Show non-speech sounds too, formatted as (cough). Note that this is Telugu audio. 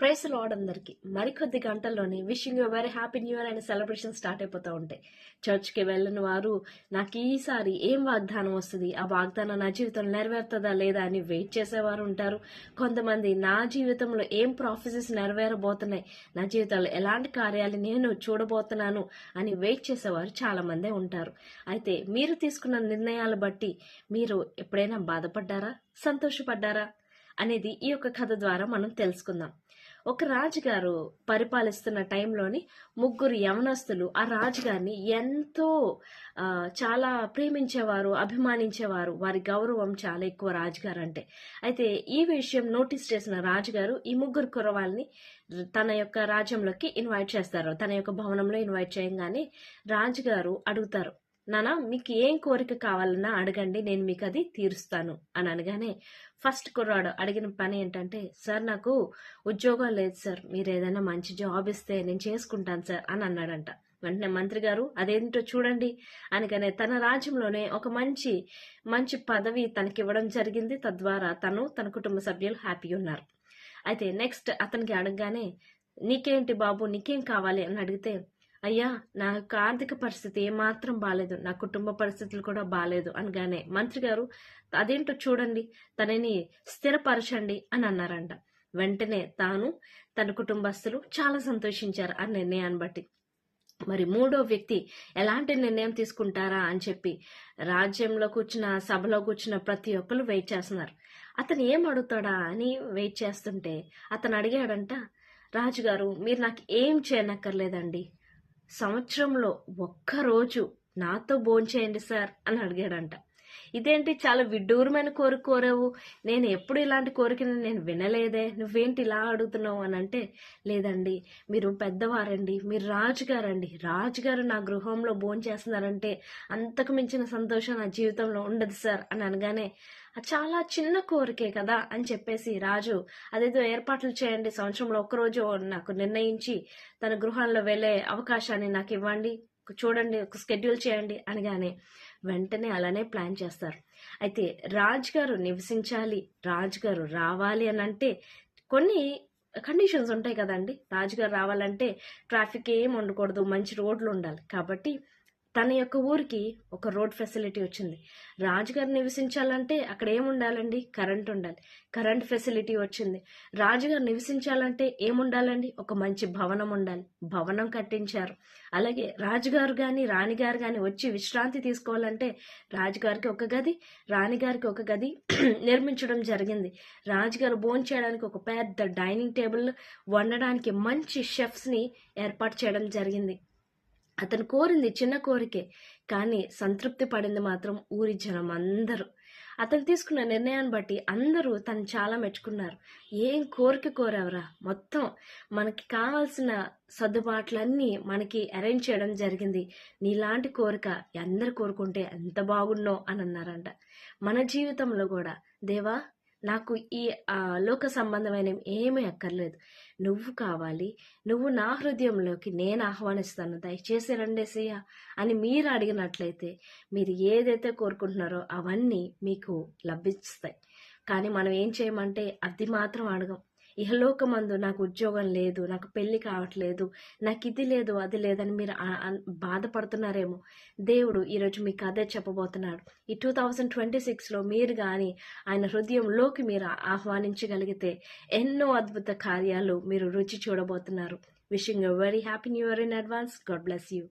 ప్రైస్ లాడ్ అందరికి మరికొద్ది గంటల్లోనే wishing you very happy new year అనే సెలబ్రేషన్ స్టార్ట్ అయిపోతూ ఉంటాయి. చర్చ్కి వెళ్ళని వారు నాకు ఈసారి ఏం వాగ్దానం వస్తుంది? ఆ వాగ్దానం నా జీవితంలో నెరవేరుతుందా లేదా? అని వెయిట్ చేసేవారు ఉంటారు. కొంతమంది నా జీవితంలో ఏం ప్రాఫెసెస్ నెరవేరబోతున్నాయి? నా జీవితంలో ఎలాంటి కార్యాలు నేను చూడబోతున్నాను? అని వెయిట్ చేసేవారు చాలా మందే ఉంటారు. అయితే మీరు తీసుకున్న నిర్ణయాలు బట్టి మీరు ఎప్పుడైనా బాధపడ్డారా? సంతోషపడ్డారా? అనేది ఈ యొక్క కథ ద్వారా మనం తెలుసుకుందాం. ఒక రాజుగారు పరిపాలిస్తున్న టైంలోని ముగ్గురు యవనస్తులు ఆ రాజుగారిని ఎంతో చాలా ప్రేమించేవారు అభిమానించేవారు. వారి గౌరవం చాలా ఎక్కువ రాజుగారు అంటే అయితే ఈ విషయం నోటీస్ చేసిన రాజుగారు ఈ ముగ్గురు కుర్రవాళ్ళని తన యొక్క రాజ్యంలోకి ఇన్వైట్ చేస్తారు. తన యొక్క భవనంలో ఇన్వైట్ చేయగానే రాజుగారు అడుగుతారు నానా మీకు ఏం కోరిక కావాలన్నా అడగండి నేను మీకు అది తీరుస్తాను అని అనగానే ఫస్ట్ కుర్రాడు అడిగిన పని ఏంటంటే సార్ నాకు ఉద్యోగం లేదు సార్ మీరు ఏదైనా మంచి జాబ్ ఇస్తే నేను చేసుకుంటాను సార్ అని అన్నాడంట. వెంటనే మంత్రి గారు అదేంటో చూడండి అనగానే తన రాజ్యంలోనే ఒక మంచి మంచి పదవి తనకి ఇవ్వడం జరిగింది. తద్వారా తను తన కుటుంబ సభ్యులు హ్యాపీ ఉన్నారు. అయితే నెక్స్ట్ అతనికి అడగగానే నీకేంటి బాబు నీకేం కావాలి అని అడిగితే అయ్యా నాకు ఆర్థిక పరిస్థితి ఏమాత్రం బాగాలేదు నా కుటుంబ పరిస్థితులు కూడా బాగాలేదు అనగానే మంత్రి గారు అదేంటో చూడండి తనని స్థిరపరచండి అని అన్నారంట. వెంటనే తాను తన కుటుంబస్తులు చాలా సంతోషించారు ఆ నిర్ణయాన్ని బట్టి. మరి మూడో వ్యక్తి ఎలాంటి నిర్ణయం తీసుకుంటారా అని చెప్పి రాజ్యంలో కూర్చున్న సభలో కూర్చున్న ప్రతి ఒక్కరు వెయిట్ చేస్తున్నారు. అతను ఏం అడుగుతాడా అని వెయిట్ చేస్తుంటే అతను అడిగాడంట రాజుగారు మీరు నాకు ఏం చేయనక్కర్లేదండి సంవత్సరంలో ఒక్కరోజు నాతో భోంచేయండి సార్ అని అడిగాడంట. ఇదేంటి చాలా విడ్డూరమైన కోరిక కోరావు? నేను ఎప్పుడు ఇలాంటి కోరికని నేను వినలేదే. నువ్వేంటి ఇలా అడుగుతున్నావు అని అంటే లేదండి మీరు పెద్దవారండి మీరు రాజుగారండి. రాజుగారు నా గృహంలో భోంచేస్తున్నారంటే అంతకు మించిన సంతోషం నా జీవితంలో ఉండదు సార్ అని అనగానే చాలా చిన్న కోరికే కదా అని చెప్పేసి రాజు అదేదో ఏర్పాట్లు చేయండి సంవత్సరంలో ఒక్కరోజు నాకు నిర్ణయించి తన గృహంలో వెళ్ళే అవకాశాన్ని నాకు ఇవ్వండి. చూడండి ఒక స్కెడ్యూల్ చేయండి అనగానే వెంటనే అలానే ప్లాన్ చేస్తారు. అయితే రాజుగారు నివసించాలి రాజుగారు రావాలి అని అంటే కొన్ని కండిషన్స్ ఉంటాయి కదండి. రాజుగారు రావాలంటే ట్రాఫిక్ ఏం ఉండకూడదు మంచి రోడ్లు ఉండాలి. కాబట్టి తన యొక్క ఊరికి ఒక రోడ్ ఫెసిలిటీ వచ్చింది. రాజుగారు నివసించాలంటే అక్కడ ఏముండాలండి కరెంట్ ఉండాలి. కరెంట్ ఫెసిలిటీ వచ్చింది. రాజుగారు నివసించాలంటే ఏముండాలండి ఒక మంచి భవనం ఉండాలి. భవనం కట్టించారు. అలాగే రాజుగారు కానీ రాణిగారు కానీ వచ్చి విశ్రాంతి తీసుకోవాలంటే రాజుగారికి ఒక గది రాణిగారికి ఒక గది (clears throat) నిర్మించడం జరిగింది. రాజుగారు భోంచేయడానికి ఒక పెద్ద డైనింగ్ టేబుల్ వండడానికి మంచి షెఫ్స్ని ఏర్పాటు చేయడం జరిగింది. అతను కోరింది చిన్న కోరికే కానీ సంతృప్తి పడింది మాత్రం ఊరి జనం అందరూ. అతను తీసుకున్న నిర్ణయాన్ని బట్టి అందరూ తను చాలా మెచ్చుకున్నారు. ఏం కోరిక కోరావురా? మొత్తం మనకి కావాల్సిన సర్దుబాట్లన్నీ మనకి అరేంజ్ చేయడం జరిగింది. నీలాంటి కోరిక అందరు కోరుకుంటే ఎంత బాగున్నో అని అన్నారంట. మన జీవితంలో కూడా దేవా నాకు ఈ లోక సంబంధమైన ఏమీ అక్కర్లేదు. నువ్వు కావాలి. నువ్వు నా హృదయంలోకి నేను ఆహ్వానిస్తాను. దయచేసి రండేసయ్య అని మీరు అడిగినట్లయితే మీరు ఏదైతే కోరుకుంటున్నారో అవన్నీ మీకు లభిస్తాయి. కానీ మనం ఏం చేయమంటే అది మాత్రం అడగం. ఇహలోకమందు నాకు ఉద్యోగం లేదు నాకు పెళ్ళి కావట్లేదు నాకు ఇది లేదు అది లేదని మీరు బాధపడుతున్నారేమో. దేవుడు ఈరోజు మీకు అదే చెప్పబోతున్నాడు. ఈ టూ థౌజండ్ ట్వంటీ సిక్స్లో మీరు కానీ ఆయన హృదయంలోకి మీరు ఆహ్వానించగలిగితే ఎన్నో అద్భుత కార్యాలు మీరు రుచి చూడబోతున్నారు. Wishing very happy new year in advance God bless you